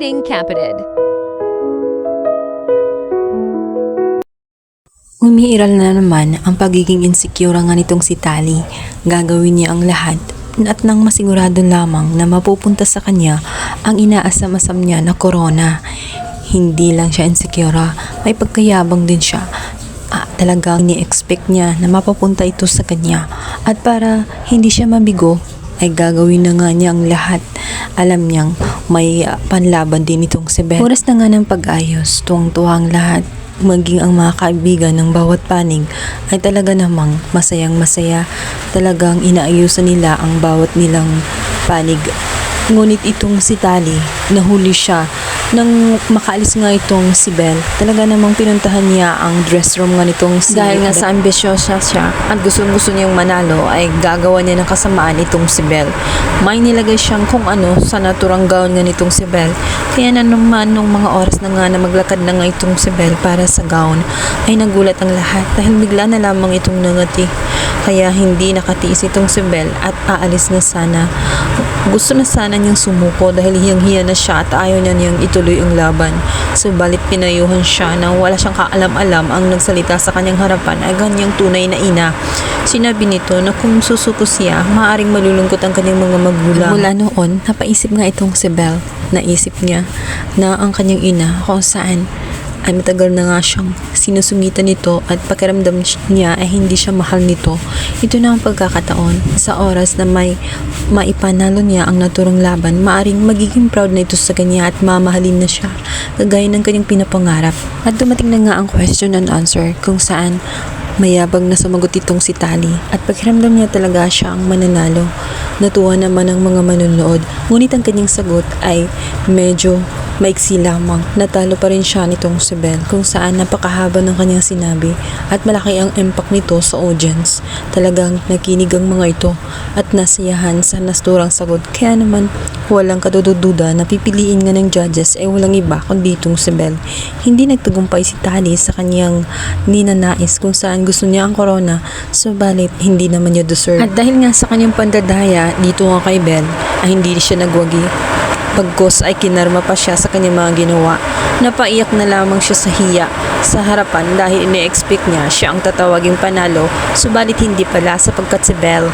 Dating Capitid. Umiiral na naman ang pagiging insecure nga nitong si Tali. Gagawin niya ang lahat at nang masigurado lamang na mapupunta sa kanya ang inaasam-asam niya na corona. Hindi lang siya insecure, ah, may pagkayabang din siya. Ah, talagang ni-expect niya na mapapunta ito sa kanya. At para hindi siya mabigo, ay gagawin na nga niya ang lahat. Alam niyang may ah, panlaban din itong si Beth. Oras na nga ng pag-ayos, tuwang-tuwa ang lahat maging ang mga kaibigan ng bawat panig ay talaga namang masayang masaya. Talagang inaayusan nila ang bawat nilang panig. Ngunit itong si Tali, nahuli siya nang makaalis nga itong si Belle. Talaga namang pinuntahan niya ang dress room nga nitong si Dahil nga sa ambisyosa siya at gusto-gusto niyang manalo ay gagawa niya ng kasamaan itong si Belle. May nilagay siyang kung ano sa naturang gown nga nitong si Belle. Kaya na naman nung mga oras na nga na maglakad na nga itong si Belle para sa gown ay nagulat ang lahat dahil bigla na lamang itong nangati. Kaya hindi nakatiis itong si Belle at aalis na sana. Gusto na sana niyang sumuko dahil hiyang-hiya na siya at ayaw niya niyang ituloy ang laban. Subalit pinayuhan siya na wala siyang kaalam-alam ang nagsalita sa kanyang harapan ay ganyang tunay na ina. Sinabi nito na kung susuko siya, maaaring malulungkot ang kanyang mga magulang. Mula noon, napaisip nga itong si Belle. Naisip niya na ang kanyang ina kung saan ay matagal na nga siyang sinusungitan nito at pakiramdam niya ay hindi siya mahal nito. Ito na ang pagkakataon sa oras na may maipanalo niya ang naturang laban, maaring magiging proud na ito sa kanya at mamahalin na siya, kagaya ng kanyang pinapangarap. At dumating na nga ang question and answer kung saan mayabang na sumagot itong si Tali at pakiramdam niya talaga siya ang mananalo. Natuwa naman ang mga manunood, ngunit ang kanyang sagot ay medyo maiksi lamang. Natalo pa rin siya nitong si Belle kung saan napakahaba ng kanyang sinabi at malaki ang impact nito sa audience. Talagang nakinig ang mga ito at nasiyahan sa nasturang sagot. Kaya naman walang kadudududa na pipiliin nga ng judges ay walang iba kundi itong si Belle. Hindi nagtagumpay si Tali sa kanyang ninanais kung saan gusto niya ang corona subalit hindi naman niya deserve. At dahil nga sa kanyang pandadaya dito nga kay Belle ay hindi siya nagwagi Pagkos ay kinarma pa siya sa kanyang mga ginawa. Napaiyak na lamang siya sa hiya sa harapan dahil ine-expect niya siya ang tatawaging panalo, subalit hindi pala sapagkat si Belle